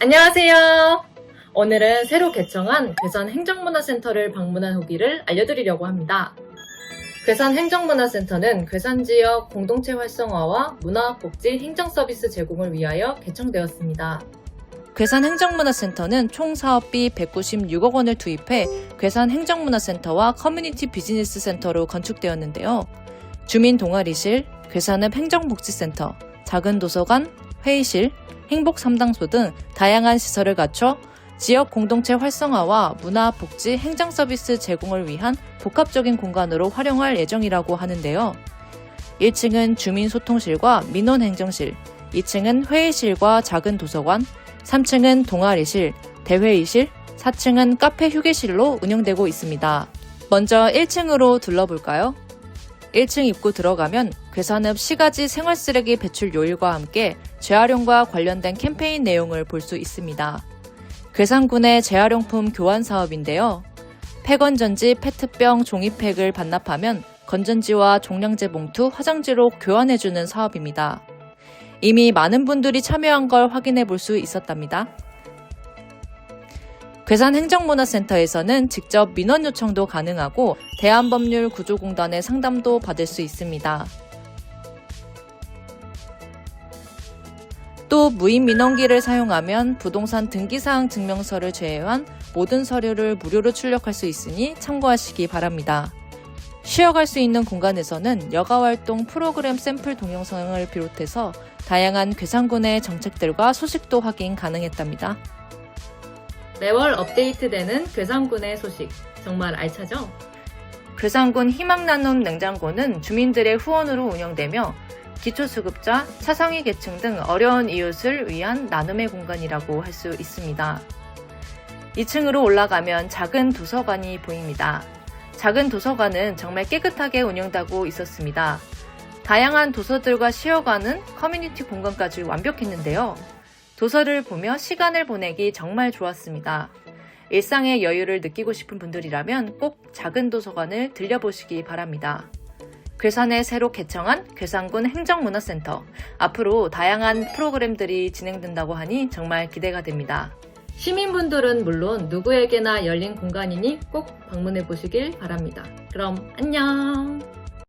안녕하세요. 오늘은 새로 개청한 괴산 행정문화센터를 방문한 후기를 알려드리려고 합니다. 괴산 행정문화센터는 괴산 지역 공동체 활성화와 문화복지 행정 서비스 제공을 위하여 개청되었습니다. 괴산 행정문화센터는 총 사업비 196억 원을 투입해 괴산 행정문화센터와 커뮤니티 비즈니스 센터로 건축되었는데요. 주민 동아리실, 괴산읍 행정복지센터, 작은 도서관, 회의실, 행복 삼당소 등 다양한 시설을 갖춰 지역 공동체 활성화와 문화, 복지, 행정 서비스 제공을 위한 복합적인 공간으로 활용할 예정이라고 하는데요. 1층은 주민 소통실과 민원 행정실, 2층은 회의실과 작은 도서관, 3층은 동아리실, 대회의실, 4층은 카페 휴게실로 운영되고 있습니다. 먼저 1층으로 둘러볼까요? 1층 입구 들어가면 괴산읍 시가지 생활 쓰레기 배출 요일과 함께 재활용과 관련된 캠페인 내용을 볼 수 있습니다. 괴산군의 재활용품 교환 사업인데요. 폐건전지 페트병 종이팩을 반납하면 건전지와 종량제 봉투, 화장지로 교환해주는 사업입니다. 이미 많은 분들이 참여한 걸 확인해 볼 수 있었답니다. 괴산 행정문화센터에서는 직접 민원 요청도 가능하고 대한법률 구조공단의 상담도 받을 수 있습니다. 또 무인 민원기를 사용하면 부동산 등기사항 증명서를 제외한 모든 서류를 무료로 출력할 수 있으니 참고하시기 바랍니다. 쉬어갈 수 있는 공간에서는 여가활동 프로그램 샘플 동영상을 비롯해서 다양한 괴산군의 정책들과 소식도 확인 가능했답니다. 매월 업데이트되는 괴산군의 소식 정말 알차죠? 괴산군 희망나눔 냉장고는 주민들의 후원으로 운영되며 기초수급자, 차상위 계층 등 어려운 이웃을 위한 나눔의 공간이라고 할 수 있습니다. 2층으로 올라가면 작은 도서관이 보입니다. 작은 도서관은 정말 깨끗하게 운영되고 있었습니다. 다양한 도서들과 쉬어가는 커뮤니티 공간까지 완벽했는데요. 도서를 보며 시간을 보내기 정말 좋았습니다. 일상의 여유를 느끼고 싶은 분들이라면 꼭 작은 도서관을 들려보시기 바랍니다. 괴산에 새로 개청한 괴산군 행정문화센터. 앞으로 다양한 프로그램들이 진행된다고 하니 정말 기대가 됩니다. 시민분들은 물론 누구에게나 열린 공간이니 꼭 방문해 보시길 바랍니다. 그럼 안녕!